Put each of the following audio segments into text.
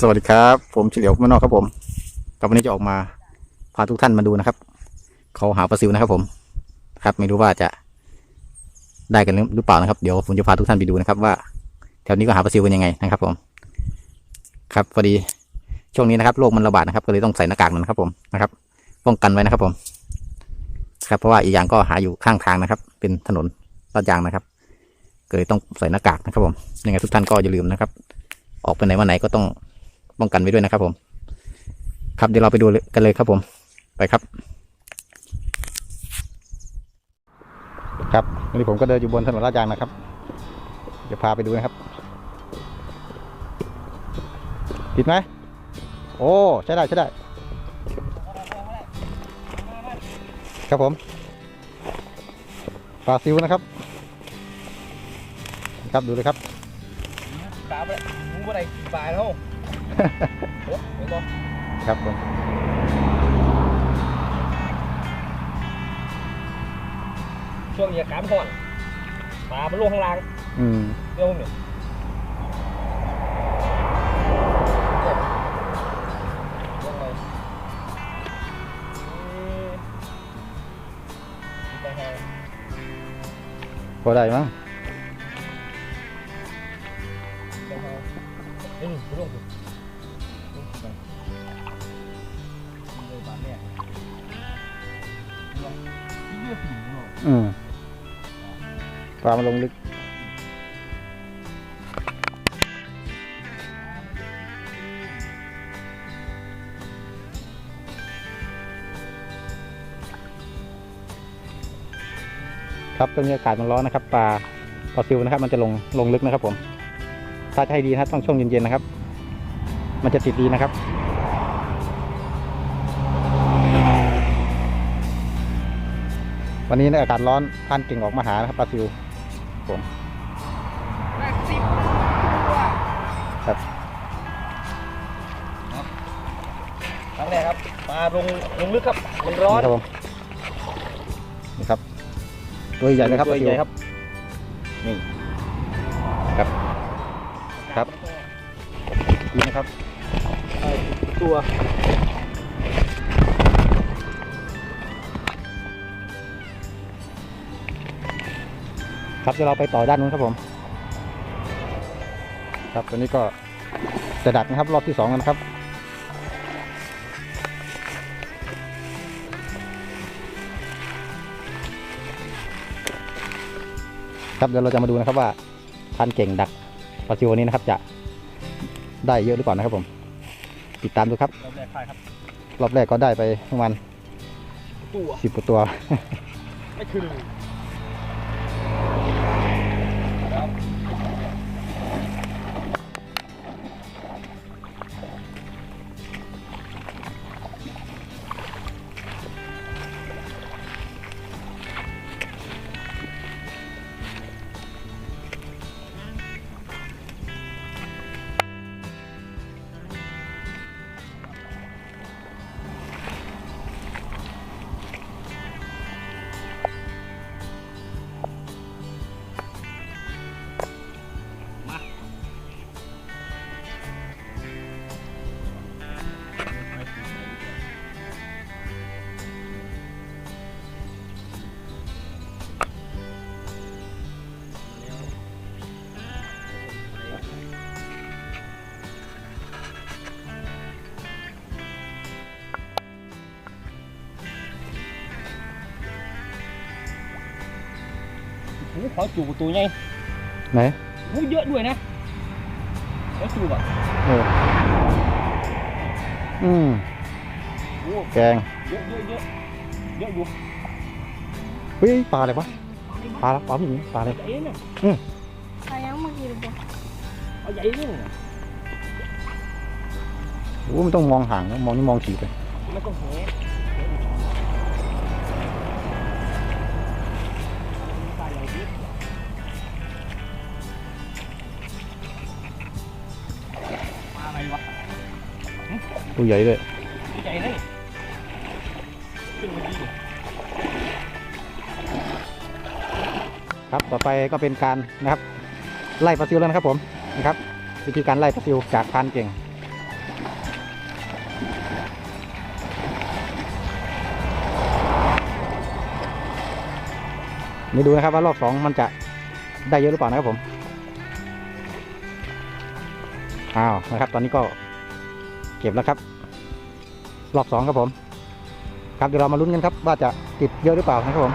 สวัสดีครับ ผมเฉลียวมานอกครับผมกับวันนี้จะออกมาพาทุกท่านมาดูนะครับ เขาหาปลาซิวนะครับผมครับไม่รู้ว่าจะได้กันหรือเปล่านะครับ เดี๋ยวผมจะพาทุกท่านไปดูนะครับ ว่า แถวนี้ก็หาปลาซิวกันยังไงนะครับ ผม ครับพอดีช่วงนี้นะครับโรคมันระบาดนะครับ ก็เลยต้องใส่หน้ากากนะครับ ผมนะครับ ป้องกันไว้นะครับ ผม ครับ เพราะว่าอีกอย่างก็หาอยู่ข้างทางนะครับ เป็นถนนลาดยางนะครับก็เลยต้องใส่หน้ากากนะครับ ผมยังไงทุกท่านก็อย่าลืมนะครับ ออกไปไหนมาไหนก็ต้อง ป้องกันไว้ด้วยนะครับผม ครับเดี๋ยวเราไปดูกันเลยครับผม ไปครับ ครับวันนี้ผมก็เดินอยู่บนถนนลาดยางนะครับจะพาไปดูนะครับผิดไหม โอ้ ใช่ได้ใช่ได้ ครับผมปลาซิวนะครับ ครับดูเลยครับปลาไปมึงว่าไรปลาแล้วโอ้เห็นบ่ ครับผมช่วงนี้อากาศมันร้อนปลามันลงข้างล่างอืมเดี๋ยวผมเนี่ยพอได้มั้ง อืมปลามันลงลึก ครับตอนนี้อากาศมันร้อนนะครับปลาปลาซิวนะครับ มันจะลงลงลึกนะครับผม ถ้าจะให้ดีนะต้องช่วงเย็นๆนะครับ มันจะติดดีนะครับ วันนี้ในอากาศร้อนพันเก่งออกมาหานะครับปลาซิวแปดสิบตัวครับครั้งแรกครับปลาลงลงลึกครับมันร้อนครับผมนี่ครับ ตัวใหญ่นะครับตัวปลาซิวใหญ่ครับ นี่ครับครับนี่นะครับตัว ครับเดี๋ยวเราไปต่อด้านนู้นครับผม ครับตัวนี้ก็จะดักนะครับ รอบที่สองแล้วนะครับครับเดี๋ยวเราจะมาดูนะครับว่าพันเก่งดักปลาซิววันนี้นะครับ จะได้เยอะหรือเปล่านะครับผม ติดตามดูครับ รอบแรกใครครับ รอบแรกก็ได้ไปประมาณตัวสิบกว่าตัว ไม่คือ โอ้โหขอจูบตัวใหญ่ไหนโอ้โหเยอะด้วยนะขอจูบอะเอออืมโอ้โหแกงเยอะเยอะเยอะเยอะอยู่เฮ้ยปลาอะไรวะปลาละปลาผู้หญิงปลาอะไรใหญ่เนี่ยใครยังมากินบ่เอาใหญ่เนี่ยโอ้มันต้องมองห่างนะมองนี่มองฉีกไปไม่ต้องแห ลูกใหญ่ด้วยลูใหญ่เลยครับต่อไปก็เป็นการนะครับ ไล่ปลาซิวแล้วนะครับผมนะครับ วิธีการไล่ปลาซิวจากพันเก่งมาดูนะครับว่ารอบสองมันจะได้เยอะหรือเปล่านะครับผม อ้าวนะครับ ตอนนี้ก็ ก็บแล้วครับ รอบสองครับผม ครับเดี๋ยวเรามาลุ้นกันครับว่าจะติดเยอะหรือเปล่านะครับผม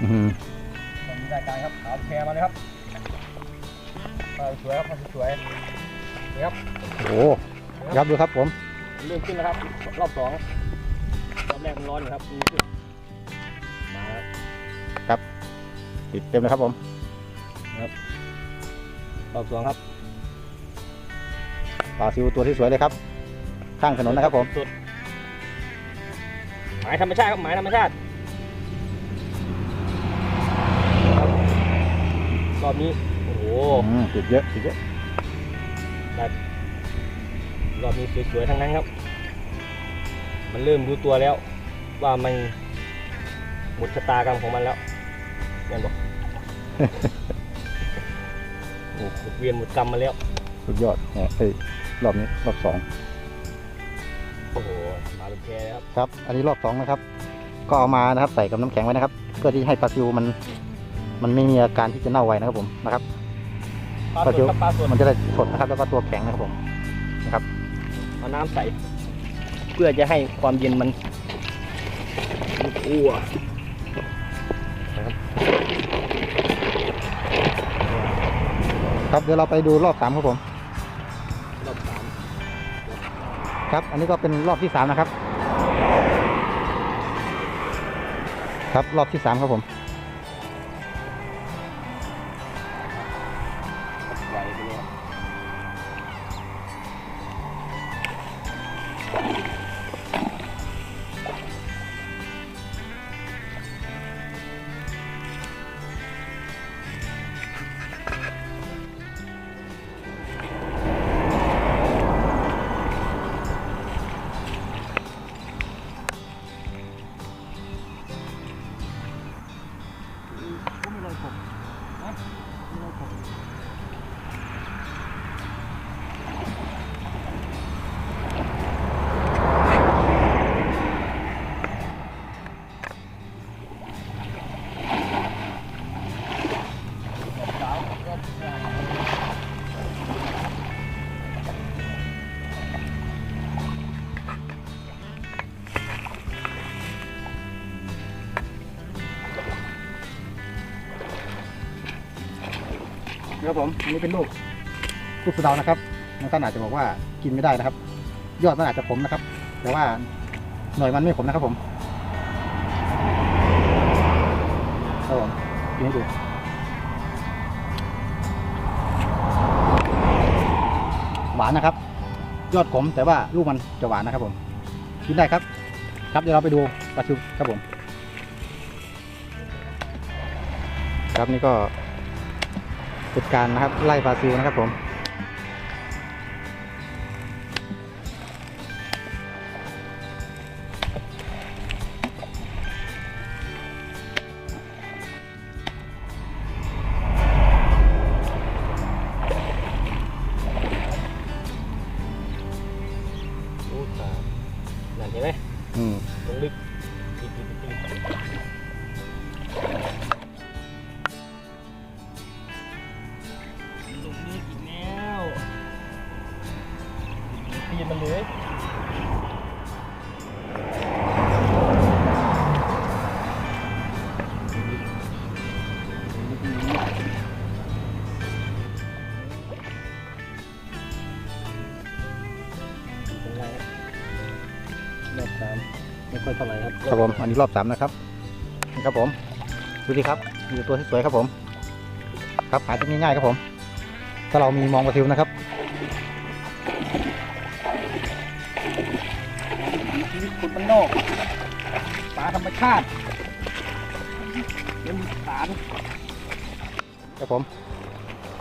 อื้อหือ อนนี้รายการครับขาวแพรมาเลยครับปลาสวยครับปลาสวยนี่ครับโอ้ครับดูครับผมเริ่มขึ้นแล้วครับ รอบสองรอบแรกมันร้อนอยู่ครับนี่ขึ้นมาแล้วติดเต็มเลยครับผมรอบสองครับปลาซิวตัวที่สวยเลยครับ ข้างถนนนะครับผมสุดหมายธรรมชาติครับหมายธรรมชาติ รอบนี้ โอ้โหอืมติดเยอะติดเยอะรอบนี้สวยๆทั้งนั้นครับ มันเริ่มรู้ตัวแล้ว ว่ามันหมดชะตากรรมของมันแล้วแม่นบอก โอ้หมดเวียนหมดกรรมมาแล้ว สุดยอดเนี่ยเอ้ยรอบนี้รอบสองโอ้โหมาเป็นแพรครับ ครับ อันนี้รอบสองนะครับ ก็เอามานะครับใส่กับน้ำแข็งไว้นะครับ เพื่อที่ให้ปลาซิวมัน มันไม่มีอาการที่จะเน่าไวนะครับผมนะครับปลาปลาสซิดวครับปลาสดมันจะได้สดนะครับ แล้วก็ตัวแข็งนะครับผมเอาน้ำใส่ เพื่อจะให้ความเย็นมันอ้วครับเดี๋ยวเราไปดูรอบสามครับผมรอบสามครับ อันนี้ก็เป็นรอบที่สามนะครับ ครับรอบที่สามครับผม ไครับผมอันนี้เป็นลูกลูกสะเดานะครับบางท่านอาจจะบอกว่ากินไม่ได้นะครับ ยอดมันอาจจะขมนะครับ แต่ว่าหน่วยมันไม่ขมนะครับผมครับผมกินให้ดูหวานนะครับ ยอดขมแต่ว่าลูกมันจะหวานนะครับผมกินได้ครับ ครับเดี๋ยวเราไปดูปลาชิวครับผม ครับนี่ก็ จัดการนะครับไล่ปลาซิวนะครับผม ลงลึกอีกแล้วตีมันเลยรอบสามไม่ค่อยเท่าไหร่ครับครับผมอันนี้รอบสามนะครับนี่ครับผมดูสิครับมีตัวที่สวยครับผม ครับหาตัวง่ายๆครับผม ถ้าเรามีมองปลาซิวนะครับชีวิตคนบ้านนอกป่าธรรมชาติเลี้ยงสารครับผม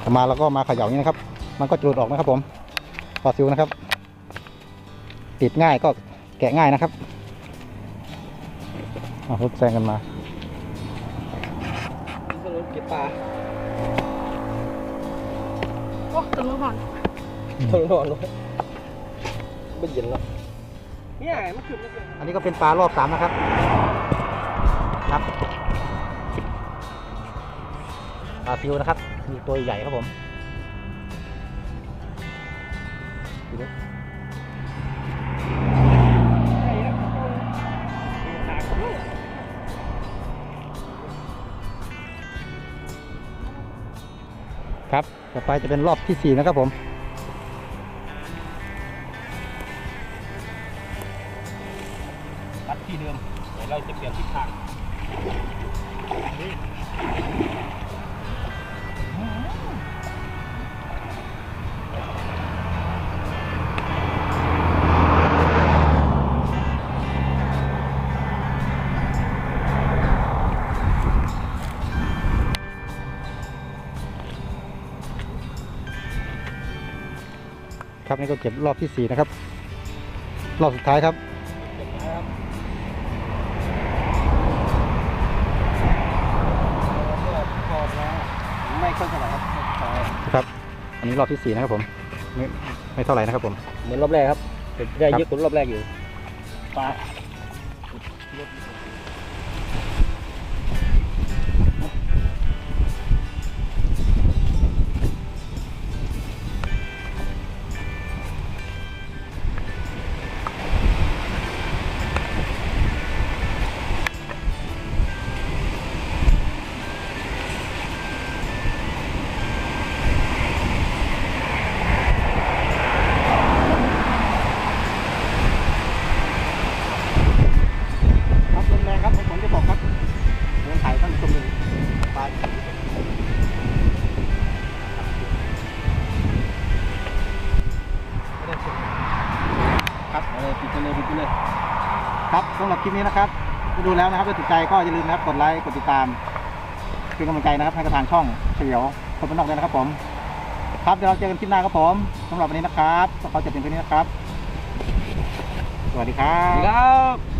เอามาแล้วก็มาเขย่าอย่างนี้นะครับ มันก็จะหลุดออกนะครับผมปลาซิวนะครับ ติดง่ายก็แกะง่ายนะครับเอารถแซงกันมานี่ก็รถเก็บปลา โอ้ตัวนู้นหอนทนนอนเลยไม่เย็นเนาะเนี่ยมันขึ้นไม่ขึ้นอันนี้ก็เป็นปลารอบสามนะครับครับปลาซิวนะครับมีตัวใหญ่ครับผม ต่อไปจะเป็นรอบที่สี่นะครับผม รัดที่เดิม เดี๋ยวเราจะเปลี่ยนทิศทาง ครับนี่ก็เก็บรอบที่สี่นะครับ รอบสุดท้ายครับไม่ค่อยเท่าไหร่ครับครับ อันนี้รอบที่สี่นะครับผม ไม่ไม่เท่าไหร่นะครับผม เหมือนรอบแรกครับแต่ได้เยอะกว่ารอบแรกอยู่ปลา ลิปนี้นะครับดูแล้วนะครับถ้าถูกใจก็อย่าลืมนะครับกดไลค์กดติดตามเป็นกำลังใจนะครับให้กับทางช่องเฉียวคนบ้านนอกด้วยนะครับผม ครับเดี๋ยวเราเจอกันคลิปหน้าครับผมสำหรับวันนี้นะครับก็ขอจบเพียงเท่านี้นะครับ สวัสดีครับ